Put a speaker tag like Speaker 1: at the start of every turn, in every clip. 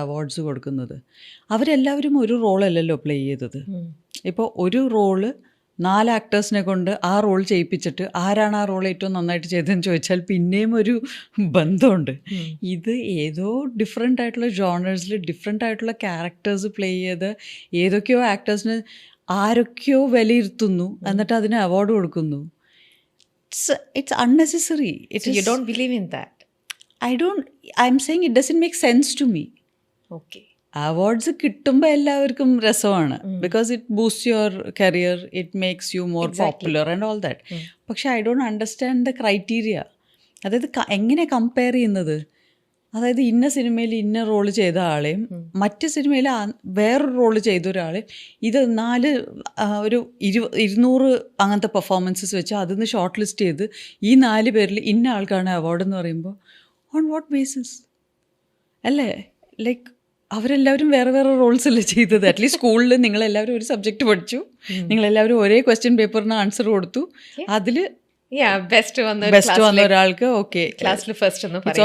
Speaker 1: Awards കൊടുക്കുന്നത്. അവരെല്ലാവരും ഒരു റോളല്ലല്ലോ പ്ലേ ചെയ്തത്. ഇപ്പോൾ ഒരു റോൾ നാല് ആക്ടേഴ്സിനെ കൊണ്ട് ആ റോൾ ചെയ്യിപ്പിച്ചിട്ട് ആരാണ് ആ റോൾ ഏറ്റവും നന്നായിട്ട് ചെയ്തതെന്ന് ചോദിച്ചാൽ പിന്നെയും ഒരു ബന്ധമുണ്ട്. ഇത് ഏതോ ഡിഫറെന്റ് ആയിട്ടുള്ള ജോണേഴ്സിൽ ഡിഫറെന്റ് ആയിട്ടുള്ള ക്യാരക്ടേഴ്സ് പ്ലേ ചെയ്ത് ഏതൊക്കെയോ ആക്ടേഴ്സിന് ആരൊക്കെയോ വിലയിരുത്തുന്നു. എന്നിട്ട് അതിന് അവാർഡ് കൊടുക്കുന്നു. It's it's unnecessary it
Speaker 2: you don't believe in that
Speaker 1: I don't I'm saying it doesn't make sense to me
Speaker 2: Okay.
Speaker 1: Awards കിട്ടുമ്പോൾ എല്ലാവർക്കും രസമാണ്. Because it boost your career it makes you more popular and all that പക്ഷെ I don't understand the criteria അതായത് എങ്ങനെ compare ചെയ്യുന്നത്? അതായത് ഇന്ന സിനിമയിൽ ഇന്ന റോൾ ചെയ്ത ആളെയും മറ്റ് സിനിമയിൽ വേറൊരു റോൾ ചെയ്ത ഒരാളെയും ഇത് നാല് ഒരു ഇരു ഇരുന്നൂറ് അങ്ങനത്തെ പെർഫോമൻസസ് വെച്ച് അതിൽ ഷോർട്ട് ലിസ്റ്റ് ചെയ്ത് ഈ നാല് പേരിൽ ഇന്ന ആൾക്കാണ് അവാർഡ് എന്ന് പറയുമ്പോൾ ഓൺ വാട്ട് ബേസിസ് അല്ലേ? ലൈക്ക് അവരെല്ലാവരും വേറെ വേറെ റോൾസ് അല്ലേ ചെയ്തത്? അറ്റ്ലീസ്റ്റ് സ്കൂളിൽ നിങ്ങളെല്ലാവരും ഒരു സബ്ജക്റ്റ് പഠിച്ചു. നിങ്ങളെല്ലാവരും ഒരേ ക്വസ്റ്റ്യൻ പേപ്പറിന് ആൻസർ കൊടുത്തു. അതിൽ
Speaker 2: വന്ന
Speaker 1: ബെസ്റ്റ് വന്ന ഒരാൾക്ക് ഓക്കെ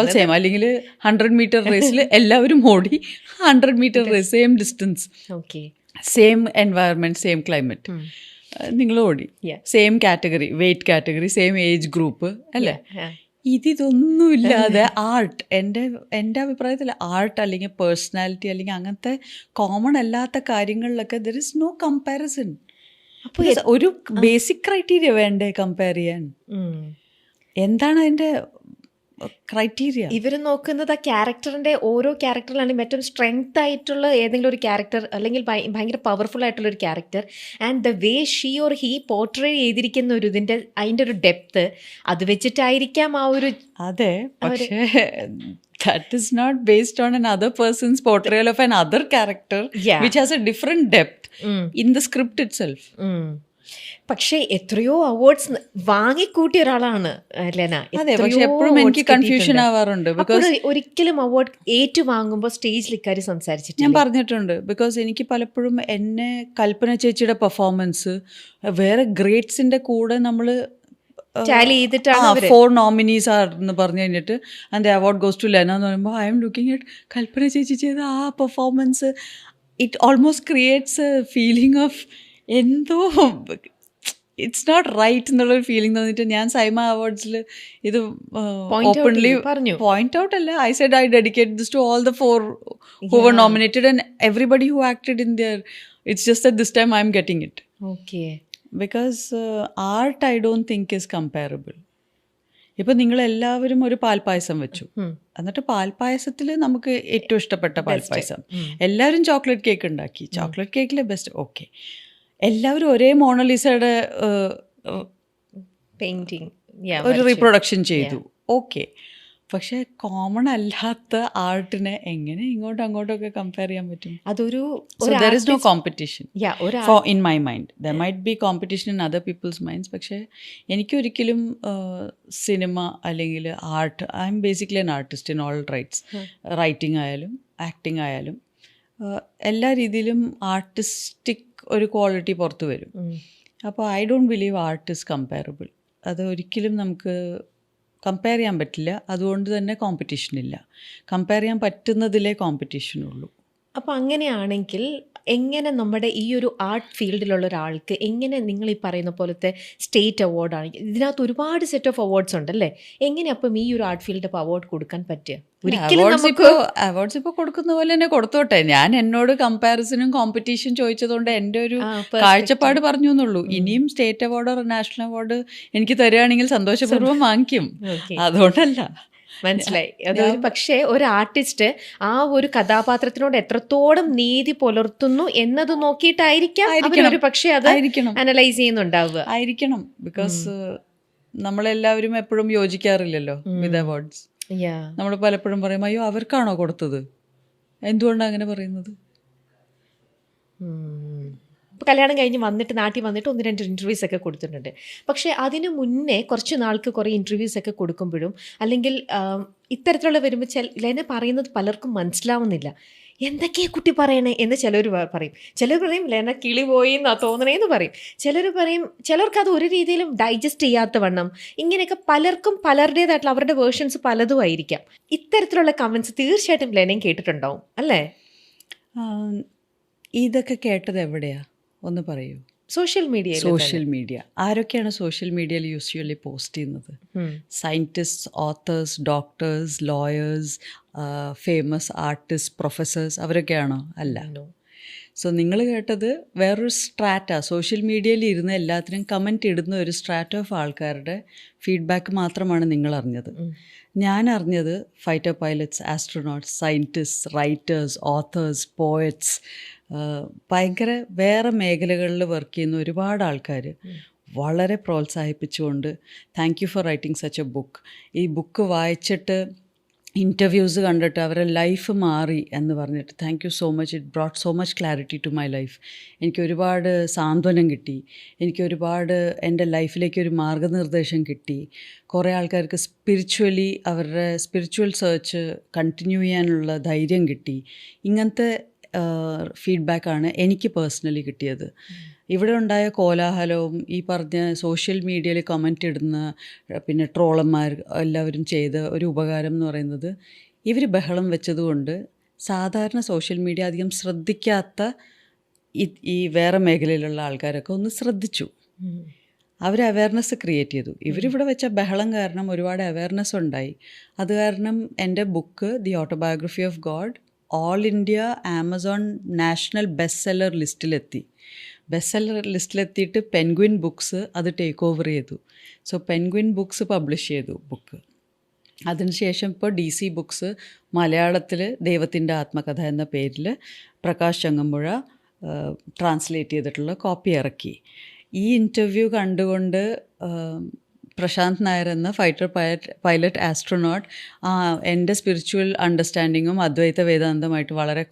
Speaker 2: എന്ന്
Speaker 1: സെയിം അല്ലെങ്കിൽ ഹൺഡ്രഡ് മീറ്റർ റേസിൽ എല്ലാവരും ഓടി hundred metre race same distance
Speaker 2: okay
Speaker 1: same environment same climate നിങ്ങൾ ഓടി. Same category weight category same age group അല്ലേ?
Speaker 2: Yeah.
Speaker 1: ഇതിതൊന്നും ഇല്ലാതെ ആർട്ട്. എന്റെ എന്റെ അഭിപ്രായത്തിൽ ആർട്ട് അല്ലെങ്കിൽ പേഴ്സണാലിറ്റി അല്ലെങ്കിൽ അങ്ങനത്തെ കോമൺ അല്ലാത്ത കാര്യങ്ങളിലൊക്കെ ദർ ഇസ് നോ കമ്പാരിസൺ അപ്പോൾ ഒരു ബേസിക് ക്രൈറ്റീരിയ വേണ്ടേ കമ്പയർ ചെയ്യാൻ? എന്താണ് അതിന്റെ ക്രൈറ്റീരിയ
Speaker 2: ഇവർ നോക്കുന്നത് ആ ക്യാരക്ടറിന്റെ ഓരോ ക്യാരക്ടറിലാണ് ഏറ്റവും സ്ട്രെങ്ത് ആയിട്ടുള്ള ഏതെങ്കിലും ഒരു ക്യാരക്ടർ അല്ലെങ്കിൽ ഭയ- ഭയങ്കര പവർഫുൾ ആയിട്ടുള്ള ഒരു character and the way she or he portray ചെയ്തിരിക്കുന്ന ഒരു ഇതിന്റെ അതിന്റെ ഒരു ഡെപ്ത് അത് വെച്ചിട്ടായിരിക്കാം ആ ഒരു
Speaker 1: അതെ പക്ഷേ that is not based on other character
Speaker 2: Yeah.
Speaker 1: Which has a different depth
Speaker 2: ഉം.
Speaker 1: In the script itself
Speaker 2: ഉം. പക്ഷേ എത്രയോ അവാർഡ്സ് വാങ്ങിക്കൂട്ടിയ ഒരാളാണ് ലെന.
Speaker 1: എപ്പോഴും എനിക്ക് കൺഫ്യൂഷൻ. ആവാറുണ്ട് ബിക്കോസ്
Speaker 2: ഒരിക്കലും അവാർഡ് ഏറ്റുവാങ്ങുമ്പോൾ സ്റ്റേജിൽ ഇക്കാര്യം
Speaker 1: സംസാരിച്ചിട്ട്
Speaker 2: ഞാൻ
Speaker 1: പറഞ്ഞിട്ടുണ്ട് ബിക്കോസ് എനിക്ക് പലപ്പോഴും എന്നെ കൽപ്പന ചേച്ചിയുടെ പെർഫോമൻസ് വേറെ ഗ്രേറ്റ്സിന്റെ കൂടെ നമ്മൾ ഫോർ നോമിനീസ് ആണെന്ന് പറഞ്ഞു കഴിഞ്ഞിട്ട് and award goes to Lena എന്ന് പറയുമ്പോൾ I'm looking at Kalpana ചേച്ചി ചെയ്ത ആ performance it almost creates a feeling of എന്തോ ഇറ്റ്സ് നോട്ട് റൈറ്റ് എന്നുള്ളൊരു ഫീലിംഗ് തോന്നിയിട്ട് ഞാൻ സൈമ അവാർഡ്സിൽ ഇത് ഓപ്പൺലി
Speaker 2: പറഞ്ഞു.
Speaker 1: പോയിന്റ് ഔട്ട് അല്ല. I said I dedicate this to all the four who were nominated and everybody who acted in their it's just this time I'm getting it
Speaker 2: okay
Speaker 1: because art I don't think is comparable ഇപ്പം നിങ്ങൾ എല്ലാവരും ഒരു പാൽപ്പായസം വെച്ചു. എന്നിട്ട് പാൽപ്പായസത്തിൽ നമുക്ക് ഏറ്റവും ഇഷ്ടപ്പെട്ട പാൽപ്പായസം. എല്ലാവരും ചോക്ലേറ്റ് കേക്ക് ഉണ്ടാക്കി. ചോക്ലേറ്റ് കേക്കിലെ ബെസ്റ്റ് ഓക്കെ എല്ലാവരും ഒരേ മോണലിസയുടെ
Speaker 2: പെയിന്റിങ്
Speaker 1: ഒരു റീപ്രൊഡക്ഷൻ ചെയ്തു. ഓക്കെ പക്ഷേ കോമൺ അല്ലാത്ത ആർട്ടിനെ എങ്ങനെ ഇങ്ങോട്ടും അങ്ങോട്ടൊക്കെ കമ്പയർ ചെയ്യാൻ പറ്റും?
Speaker 2: അതൊരു
Speaker 1: so there is no competition for in my mind there might be competition in other peoples minds പക്ഷേ എനിക്കൊരിക്കലും സിനിമ അല്ലെങ്കിൽ art I'm basically an artist in all rights writing ആയാലും ആക്ടിങ് ആയാലും എല്ലാ രീതിയിലും ആർട്ടിസ്റ്റിക് ഒരു ക്വാളിറ്റി പുറത്ത് വരും. അപ്പോൾ I don't believe art is comparable അത് ഒരിക്കലും നമുക്ക് കമ്പയർ ചെയ്യാൻ പറ്റില്ല. അതുകൊണ്ട് തന്നെ കോമ്പറ്റീഷൻ ഇല്ല. കമ്പയർ ചെയ്യാൻ പറ്റുന്നതിലേ കോമ്പറ്റീഷൻ ഉള്ളൂ.
Speaker 2: അപ്പോൾ അങ്ങനെയാണെങ്കിൽ എങ്ങനെ നമ്മുടെ ഈ ഒരു ആർട്ട് ഫീൽഡിലുള്ള ഒരാൾക്ക് എങ്ങനെ നിങ്ങൾ ഈ പറയുന്ന പോലത്തെ സ്റ്റേറ്റ് അവാർഡാണ് ഇതിനകത്ത് ഒരുപാട് സെറ്റ് ഓഫ് അവാർഡ്സ് ഉണ്ടല്ലേ? എങ്ങനെ അപ്പം ഈ ഒരു ആർട്ട് ഫീൽഡ് അപ്പോൾ അവാർഡ് കൊടുക്കാൻ പറ്റുക?
Speaker 1: അവാർഡ്സ് ഇപ്പോൾ അവാർഡ്സ് ഇപ്പോൾ കൊടുക്കുന്ന പോലെ തന്നെ കൊടുത്തോട്ടെ. ഞാൻ എന്നോട് കമ്പാരിസനും കോമ്പറ്റീഷൻ ചോദിച്ചതുകൊണ്ട് എന്റെ ഒരു കാഴ്ചപ്പാട് പറഞ്ഞു എന്നുള്ളൂ. ഇനിയും സ്റ്റേറ്റ് അവാർഡോ നാഷണൽ അവാർഡ് എനിക്ക് തരികയാണെങ്കിൽ സന്തോഷപൂർവം വാങ്ങിക്കും. അതുകൊണ്ടല്ല.
Speaker 2: മനസ്സിലായി. അതൊരു പക്ഷേ ഒരു ആർട്ടിസ്റ്റ് ആ ഒരു കഥാപാത്രത്തിനോട് എത്രത്തോളം നീതി പുലർത്തുന്നു എന്നത് നോക്കിയിട്ടായിരിക്കാം ഒരു പക്ഷേ അത് അനലൈസ് ചെയ്യുന്നുണ്ടാവുക.
Speaker 1: ആയിരിക്കണം. ബിക്കോസ് നമ്മളെല്ലാവരും എപ്പോഴും യോജിക്കാറില്ലല്ലോ വിത്ത് അവാർഡ്സ് നമ്മൾ പലപ്പോഴും പറയും അയ്യോ അവർക്കാണോ കൊടുത്തത്? എന്തുകൊണ്ടാണ് അങ്ങനെ പറയുന്നത്?
Speaker 2: കല്യാണം കഴിഞ്ഞ് വന്നിട്ട് നാട്ടിൽ വന്നിട്ട് ഒന്ന് രണ്ട് ഇന്റർവ്യൂസ് ഒക്കെ കൊടുത്തിട്ടുണ്ട്. പക്ഷേ അതിന് മുന്നേ കുറച്ച് നാൾക്ക് കുറേ ഇന്റർവ്യൂസ് ഒക്കെ കൊടുക്കുമ്പോഴും അല്ലെങ്കിൽ ഇത്തരത്തിലുള്ള വരുമ്പോൾ ചില എന്നെ പറയുന്നത് പലർക്കും മനസ്സിലാവുന്നില്ല. എന്തൊക്കെയാ കുട്ടി പറയണേ? എന്ന് ചിലർ പറയും. ചിലർ പറയും ലേന കിളി പോയി എന്നാ തോന്നണേന്ന് പറയും. ചിലർ പറയും ചിലർക്ക് അത് ഒരു രീതിയിലും ഡൈജസ്റ്റ് ചെയ്യാത്ത വണ്ണം. ഇങ്ങനെയൊക്കെ പലർക്കും പലരുടേതായിട്ടുള്ള അവരുടെ വേർഷൻസ് പലതും ആയിരിക്കാം. ഇത്തരത്തിലുള്ള കമൻസ് തീർച്ചയായിട്ടും ലെനയും കേട്ടിട്ടുണ്ടാവും. അല്ലേ?
Speaker 1: ഇതൊക്കെ കേട്ടത് എവിടെയാ? ഒന്ന് പറയൂ.
Speaker 2: Social media
Speaker 1: social media. ആരൊക്കെയാണ് സോഷ്യൽ മീഡിയയിൽ യൂസ്വലി പോസ്റ്റ് ചെയ്യുന്നത്? Scientist authors doctors lawyers famous artist professors അവരൊക്കെയാണോ? അല്ല. സോ നിങ്ങൾ കേട്ടത് വേറൊരു സ്ട്രാറ്റ. സോഷ്യൽ മീഡിയയിൽ ഇരുന്ന് എല്ലാത്തിനും കമന്റ് ഇടുന്ന ഒരു സ്ട്രാറ്റ ഓഫ് ആൾക്കാരുടെ ഫീഡ്ബാക്ക് മാത്രമാണ് നിങ്ങൾ അറിഞ്ഞത്. ഞാൻ അറിഞ്ഞത് fighter pilots astronauts scientist writers authors poets ഭയങ്കര വേറെ മേഖലകളിൽ വർക്ക് ചെയ്യുന്ന ഒരുപാട് ആൾക്കാർ വളരെ പ്രോത്സാഹിപ്പിച്ചുകൊണ്ട് thank you for writing such a book ഈ ബുക്ക് വായിച്ചിട്ട് ഇന്റർവ്യൂസ് കണ്ടിട്ട് അവരെ ലൈഫ് മാറി എന്ന് പറഞ്ഞിട്ട് thank you so much it brought so much clarity to my life എനിക്ക് ഒരുപാട് സാന്ത്വനം കിട്ടി. എനിക്ക് ഒരുപാട് എന്റെ ലൈഫിലേക്ക് ഒരു മാർഗനിർദ്ദേശം കിട്ടി. കുറേ ആൾക്കാർക്ക് സ്പിരിച്വലി അവരുടെ സ്പിരിച്വൽ സെർച്ച് കണ്ടിന്യൂ ചെയ്യാനുള്ള ധൈര്യം കിട്ടി. ഇങ്ങനത്തെ ഫീഡ്ബാക്കാണ് എനിക്ക് പേഴ്സണലി കിട്ടിയത്. ഇവിടെ ഉണ്ടായ കോലാഹലവും ഈ പറഞ്ഞ സോഷ്യൽ മീഡിയയിൽ കമന്റ് ഇടുന്ന പിന്നെ ട്രോളന്മാർ എല്ലാവരും ചെയ്ത ഒരു ഉപകാരം എന്ന് പറയുന്നത് ഇവർ ബഹളം വെച്ചതുകൊണ്ട് സാധാരണ സോഷ്യൽ മീഡിയ അധികം ശ്രദ്ധിക്കാത്ത ഈ വേറെ മേഖലയിലുള്ള ആൾക്കാരൊക്കെ ഒന്ന് ശ്രദ്ധിച്ചു. അവർ അവയർനെസ് ക്രിയേറ്റ് ചെയ്തു. ഇവരിവിടെ വെച്ച ബഹളം കാരണം ഒരുപാട് അവയർനെസ് ഉണ്ടായി. അത് കാരണം എന്റെ book the autobiography of God all India Amazon national best seller ലിസ്റ്റിലെത്തി best seller ലിസ്റ്റിലെത്തിയിട്ട് പെൻഗ്വിൻ ബുക്സ് അത് ടേക്ക് ഓവർ ചെയ്തു. സോ പെൻഗ്വിൻ ബുക്സ് പബ്ലിഷ് ചെയ്തു ബുക്ക് അതിനുശേഷം ഇപ്പോൾ ഡി സി ബുക്സ് മലയാളത്തിൽ ദൈവത്തിന്റെ ആത്മകഥ എന്ന പേരിൽ പ്രകാശ് ചങ്ങമ്പുഴ ട്രാൻസ്ലേറ്റ് ചെയ്തിട്ടുള്ള കോപ്പി ഇറക്കി. ഈ ഇന്റർവ്യൂ കണ്ടുകൊണ്ട് പ്രശാന്ത് നായർ എന്ന ഫൈറ്റർ പൈലറ്റ് പൈലറ്റ് ആസ്ട്രോനോട്ട് എന്റെ സ്പിരിച്വൽ അണ്ടർസ്റ്റാൻഡിങ്ങും അദ്വൈത വേദാന്തമായിട്ട് വളരെ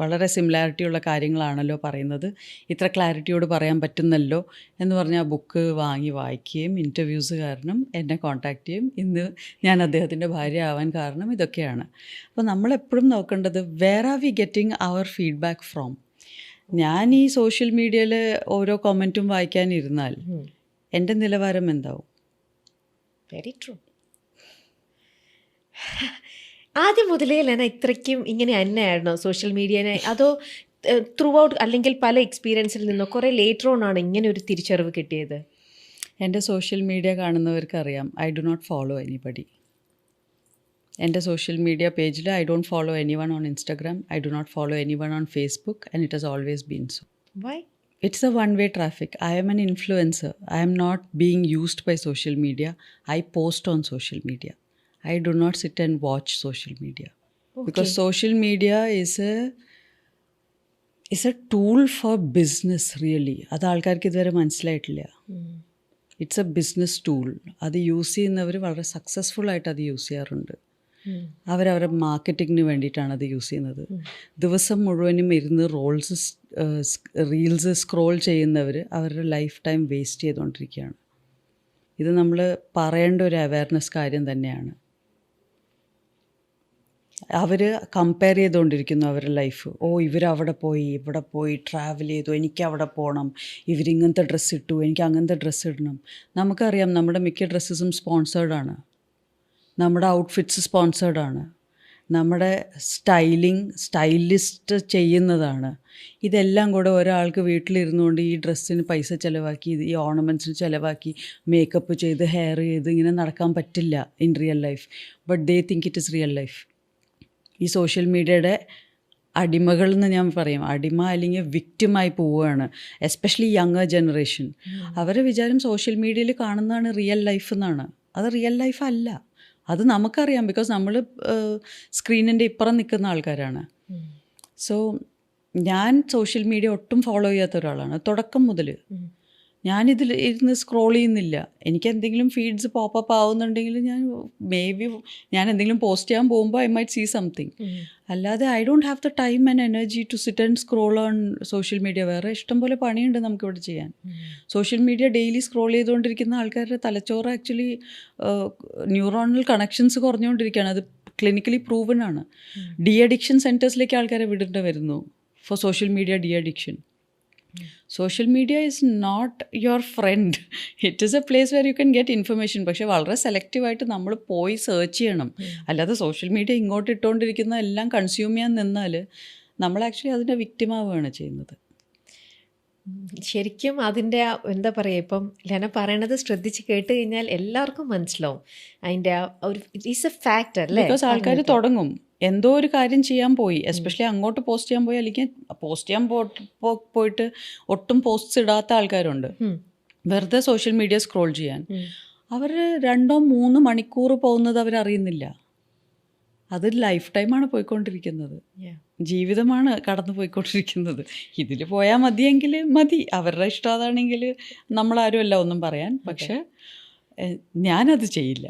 Speaker 1: വളരെ സിമിലാരിറ്റിയുള്ള കാര്യങ്ങളാണല്ലോ പറയുന്നത്. ഇത്ര ക്ലാരിറ്റിയോട് പറയാൻ പറ്റുന്നല്ലോ എന്ന് പറഞ്ഞ് ആ ബുക്ക് വാങ്ങി വായിക്കുകയും ഇന്റർവ്യൂസ് കാരണം എന്നെ കോൺടാക്ട് ചെയ്യും ഇന്ന് ഞാൻ അദ്ദേഹത്തിന്റെ ഭാര്യ ആവാൻ കാരണം ഇതൊക്കെയാണ്. അപ്പോൾ നമ്മളെപ്പോഴും നോക്കേണ്ടത് where are we getting our feedback from ഞാൻ ഈ സോഷ്യൽ മീഡിയയിൽ ഓരോ കമന്റും വായിക്കാനിരുന്നാൽ എന്റെ നിലവാരം എന്താവും?
Speaker 2: വെരി ട്രൂ ആദ്യം മുതലേ ലെന ഇത്രയ്ക്കും ഇങ്ങനെ തന്നെയായിരുന്നോ സോഷ്യൽ മീഡിയനെ അതോ ത്രൂ ഔട്ട് അല്ലെങ്കിൽ പല എക്സ്പീരിയൻസിൽ നിന്നോ കുറേ ലേറ്റർ ഓൺ ആണ് ഇങ്ങനെ ഒരു തിരിച്ചറിവ് കിട്ടിയത്?
Speaker 1: എന്റെ സോഷ്യൽ മീഡിയ കാണുന്നവർക്ക് അറിയാം I do not follow anybody എന്റെ സോഷ്യൽ മീഡിയ പേജിൽ I don't follow anyone on Instagram I do not follow anyone on Facebook and it has always been so
Speaker 2: why
Speaker 1: It's a one way traffic. I am an influencer. I am not being used by social media. I post on social media. I do not sit and watch social media. Because social media is a is a tool for business really. അത് ആൾക്കാർക്ക് ഇതുവരെ മനസ്സിലായിട്ടില്ല it's a business tool അത് use ചെയ്യുന്നവർ വളരെ successful ആയിട്ട് അത് use ചെയ്യാറുണ്ട് അവരവരുടെ മാർക്കറ്റിങ്ങിന് വേണ്ടിയിട്ടാണ് അത് യൂസ് ചെയ്യുന്നത്. ദിവസം മുഴുവനും ഇരുന്ന് റോൾസ് റീൽസ് സ്ക്രോൾ ചെയ്യുന്നവർ അവരുടെ ലൈഫ് ടൈം വേസ്റ്റ് ചെയ്തുകൊണ്ടിരിക്കുകയാണ്. ഇത് നമ്മൾ പറയേണ്ട ഒരു അവയർനെസ് കാര്യം തന്നെയാണ്. അവർ കമ്പയർ ചെയ്തുകൊണ്ടിരിക്കുന്നു അവരുടെ ലൈഫ്. ഓ ഇവരവിടെ പോയി ഇവിടെ പോയി ട്രാവൽ ചെയ്തു എനിക്ക് അവിടെ പോകണം ഇവരിങ്ങനത്തെ ഡ്രസ്സ് ഇട്ടു എനിക്ക് അങ്ങനത്തെ ഡ്രസ്സ് ഇടണം. നമുക്കറിയാം നമ്മുടെ മിക്ക ഡ്രസ്സസും സ്പോൺസേർഡാണ്. നമ്മുടെ ഔട്ട്ഫിറ്റ്സ് സ്പോൺസേർഡാണ് നമ്മുടെ സ്റ്റൈലിംഗ് സ്റ്റൈലിസ്റ്റ് ചെയ്യുന്നതാണ്. ഇതെല്ലാം കൂടെ ഒരാൾക്ക് വീട്ടിലിരുന്നുകൊണ്ട് ഈ ഡ്രസ്സിന് പൈസ ചിലവാക്കി ഈ ഓർണമെന്റ്സിന് ചിലവാക്കി മേക്കപ്പ് ചെയ്ത് ഹെയർ ചെയ്ത് ഇങ്ങനെ നടക്കാൻ പറ്റില്ല in real life but they think it is real life ഈ സോഷ്യൽ മീഡിയയുടെ അടിമകൾ എന്ന് ഞാൻ പറയും. അടിമ അല്ലെങ്കിൽ വിക്റ്റിമായി പോവുകയാണ്. എസ്പെഷ്യലി യങ്ങർ ജനറേഷൻ അവരെ വിചാരം സോഷ്യൽ മീഡിയയിൽ കാണുന്നതാണ് റിയൽ ലൈഫ് എന്നാണ്. അത് റിയൽ ലൈഫ് അല്ല. അത് നമുക്കറിയാം ബിക്കോസ് നമ്മൾ സ്ക്രീനിന്റെ ഇപ്പുറം നിൽക്കുന്ന ആൾക്കാരാണ്. സോ ഞാൻ സോഷ്യൽ മീഡിയ ഒട്ടും ഫോളോ ചെയ്യാത്ത ഒരാളാണ് തുടക്കം മുതൽ ഞാനിതിൽ ഇരുന്ന് സ്ക്രോൾ ചെയ്യുന്നില്ല. എനിക്ക് എന്തെങ്കിലും ഫീഡ്സ് പോപ്പപ്പ് ആവുന്നുണ്ടെങ്കിൽ ഞാൻ മേ ബി ഞാൻ എന്തെങ്കിലും പോസ്റ്റ് ചെയ്യാൻ പോകുമ്പോൾ ഐ മൈറ്റ് സീ സംതിങ് അല്ലാതെ I don't have the time and energy to sit and scroll on social media വേറെ ഇഷ്ടംപോലെ പണിയുണ്ട് നമുക്കിവിടെ ചെയ്യാൻ. സോഷ്യൽ മീഡിയ ഡെയിലി സ്ക്രോൾ ചെയ്തുകൊണ്ടിരിക്കുന്ന ആൾക്കാരുടെ തലച്ചോറ് ആക്ച്വലി ന്യൂറോണൽ കണക്ഷൻസ് കുറഞ്ഞുകൊണ്ടിരിക്കുകയാണ്. അത് ക്ലിനിക്കലി പ്രൂവൺ ആണ്. ഡി അഡിക്ഷൻ സെന്റേഴ്സിലേക്ക് ആൾക്കാരെ വിടേണ്ടി വരുന്നു. For social media de addiction social media is not your friend. It is a place where you can get information. പക്ഷേ വളരെ സെലക്റ്റീവായിട്ട് നമ്മൾ പോയി സെർച്ച് ചെയ്യണം. അല്ലാതെ സോഷ്യൽ മീഡിയ ഇങ്ങോട്ട് ഇട്ടുകൊണ്ടിരിക്കുന്ന എല്ലാം കൺസ്യൂം ചെയ്യാൻ നിന്നാൽ നമ്മൾ ആക്ച്വലി അതിന്റെ വിക്റ്റിമാവുകയാണ് ചെയ്യുന്നത്.
Speaker 2: ശരിക്കും അതിന്റെ എന്താ പറയുക ഇപ്പം ലെന പറയണത് ശ്രദ്ധിച്ച് കേട്ട് കഴിഞ്ഞാൽ എല്ലാവർക്കും മനസ്സിലാവും. അതിന്റെ ഒരു ഇറ്റ്സ് എ ഫാക്ടർ അല്ലേ?
Speaker 1: ആൾക്കാർ തുടങ്ങും. എന്തോ ഒരു കാര്യം ചെയ്യാൻ പോയി. എസ്പെഷ്യലി അങ്ങോട്ട് പോസ്റ്റ് ചെയ്യാൻ പോയി. അല്ലെങ്കിൽ പോസ്റ്റ് ചെയ്യാൻ പോയിട്ട് ഒട്ടും പോസ്റ്റ്സ് ഇടാത്ത ആൾക്കാരുണ്ട്. വെറുതെ സോഷ്യൽ മീഡിയ സ്ക്രോൾ ചെയ്യാൻ. അവർ രണ്ടോ മൂന്ന് മണിക്കൂർ പോകുന്നത് അവരറിയുന്നില്ല അത് ലൈഫ് ടൈമാണ് പോയിക്കൊണ്ടിരിക്കുന്നത്. ജീവിതമാണ് കടന്നു പോയിക്കൊണ്ടിരിക്കുന്നത്. ഇതിൽ പോയാൽ മതിയെങ്കിൽ മതി. അവരുടെ ഇഷ്ടം അതാണെങ്കിൽ നമ്മളാരുമല്ല ഒന്നും പറയാൻ. പക്ഷെ ഞാനത് ചെയ്യില്ല.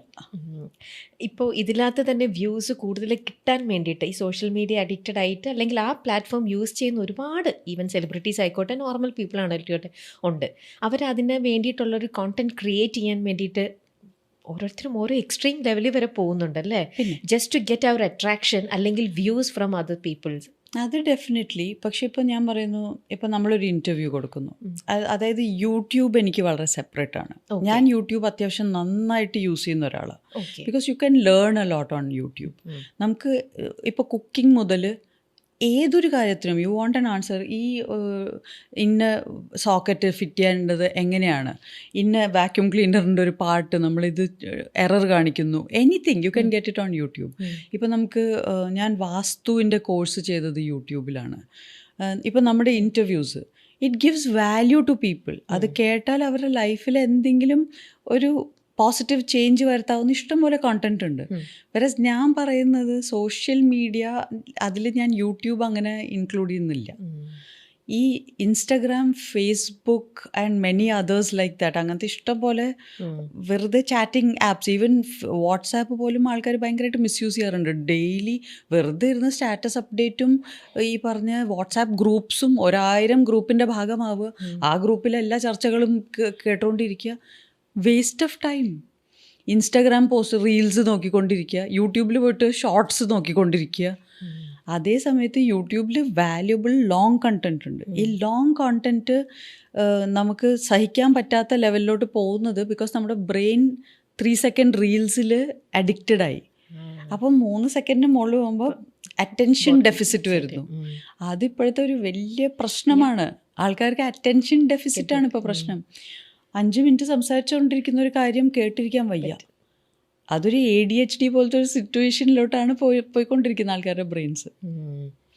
Speaker 2: ഇപ്പോൾ ഇതിനകത്ത് തന്നെ വ്യൂസ് കൂടുതൽ കിട്ടാൻ വേണ്ടിയിട്ട് ഈ സോഷ്യൽ മീഡിയ അഡിക്റ്റഡ് ആയിട്ട് അല്ലെങ്കിൽ ആ പ്ലാറ്റ്ഫോം യൂസ് ചെയ്യുന്ന ഒരുപാട് ഈവൻ സെലിബ്രിറ്റീസ് ആയിക്കോട്ടെ നോർമൽ പീപ്പിൾ ആണെങ്കിലോട്ടെ ഉണ്ട്. അവർ അതിന് വേണ്ടിയിട്ടുള്ളൊരു കോണ്ടന്റ് ക്രിയേറ്റ് ചെയ്യാൻ വേണ്ടിയിട്ട് ഓരോരുത്തരും ഓരോ എക്സ്ട്രീം ലെവലിൽ വരെ പോകുന്നുണ്ടല്ലേ just to get our attraction അല്ലെങ്കിൽ വ്യൂസ് ഫ്രം അതർ പീപ്പിൾസ്
Speaker 1: അത് ഡെഫിനറ്റ്ലി പക്ഷെ ഇപ്പം ഞാൻ പറയുന്നു ഇപ്പം നമ്മളൊരു ഇന്റർവ്യൂ കൊടുക്കുന്നു. അതായത് യൂട്യൂബ് എനിക്ക് വളരെ സെപ്പറേറ്റ് ആണ്. ഞാൻ യൂട്യൂബ് അത്യാവശ്യം നന്നായിട്ട് യൂസ് ചെയ്യുന്ന ഒരാളാണ് because you can learn a lot on YouTube നമുക്ക് ഇപ്പോൾ കുക്കിംഗ് മുതൽ ഏതൊരു കാര്യത്തിനും യു വോണ്ട് ആൻ ആൻസർ ഈ ഇന്ന സോക്കറ്റ് ഫിറ്റ് ചെയ്യേണ്ടത് എങ്ങനെയാണ്? ഇന്ന വാക്യൂം ക്ലീനറിന്റെ ഒരു പാട്ട് നമ്മളിത് എറർ കാണിക്കുന്നു. Anything you can get it on YouTube ഇപ്പം നമുക്ക് ഞാൻ വാസ്തുവിന്റെ കോഴ്സ് ചെയ്തത് യൂട്യൂബിലാണ്. ഇപ്പം നമ്മുടെ interviews it gives value to people അത് കേട്ടാൽ അവരുടെ ലൈഫിൽ എന്തെങ്കിലും ഒരു പോസിറ്റീവ് ചേഞ്ച് വരുത്താവുന്ന ഇഷ്ടംപോലെ കോണ്ടന്റ് ഉണ്ട്. വരസ് ഞാൻ പറയുന്നത് സോഷ്യൽ മീഡിയ അതിൽ ഞാൻ യൂട്യൂബ് അങ്ങനെ ഇൻക്ലൂഡ് ചെയ്യുന്നില്ല. ഈ Instagram Facebook and many others like that അങ്ങനത്തെ ഇഷ്ടം പോലെ വെറുതെ ചാറ്റിംഗ് ആപ്സ് ഈവൻ വാട്സാപ്പ് പോലും ആൾക്കാർ ഭയങ്കരമായിട്ട് മിസ്യൂസ് ചെയ്യാറുണ്ട്. ഡെയിലി വെറുതെ ഇരുന്ന് സ്റ്റാറ്റസ് അപ്ഡേറ്റും ഈ പറഞ്ഞ വാട്സാപ്പ് ഗ്രൂപ്പ്സും ഒരായിരം ഗ്രൂപ്പിന്റെ ഭാഗമാവുക. ആ ഗ്രൂപ്പിലെ എല്ലാ ചർച്ചകളും കേട്ടുകൊണ്ടിരിക്കുക waste of time Instagram post reels നോക്കിക്കൊണ്ടിരിക്കുക. യൂട്യൂബിൽ പോയിട്ട് ഷോർട്സ് നോക്കിക്കൊണ്ടിരിക്കുക. അതേ സമയത്ത് യൂട്യൂബിൽ വാല്യുബിൾ ലോങ് കണ്ടന്റ് ഉണ്ട്. ഈ ലോങ് കണ്ടന്റ് നമുക്ക് സഹിക്കാൻ പറ്റാത്ത ലെവലിലോട്ട് പോകുന്നത് ബിക്കോസ് നമ്മുടെ ബ്രെയിൻ ത്രീ സെക്കൻഡ് റീൽസിൽ അഡിക്റ്റഡ് ആയി. അപ്പം മൂന്ന് സെക്കൻഡിന് മുകളിൽ പോകുമ്പോൾ അറ്റൻഷൻ ഡെഫിസിറ്റ് വരുന്നു. അതിപ്പോഴത്തെ ഒരു വലിയ പ്രശ്നമാണ്. ആൾക്കാർക്ക് അറ്റൻഷൻ ഡെഫിസിറ്റാണ് ഇപ്പോൾ പ്രശ്നം. അഞ്ച് മിനിറ്റ് സംസാരിച്ചുകൊണ്ടിരിക്കുന്ന ഒരു കാര്യം കേട്ടിരിക്കാൻ വയ്യ. അതൊരു എ ഡി എച്ച് ഡി പോലത്തെ ഒരു സിറ്റുവേഷനിലോട്ടാണ് പോയി പോയിക്കൊണ്ടിരിക്കുന്ന ആൾക്കാരുടെ ബ്രെയിൻസ്.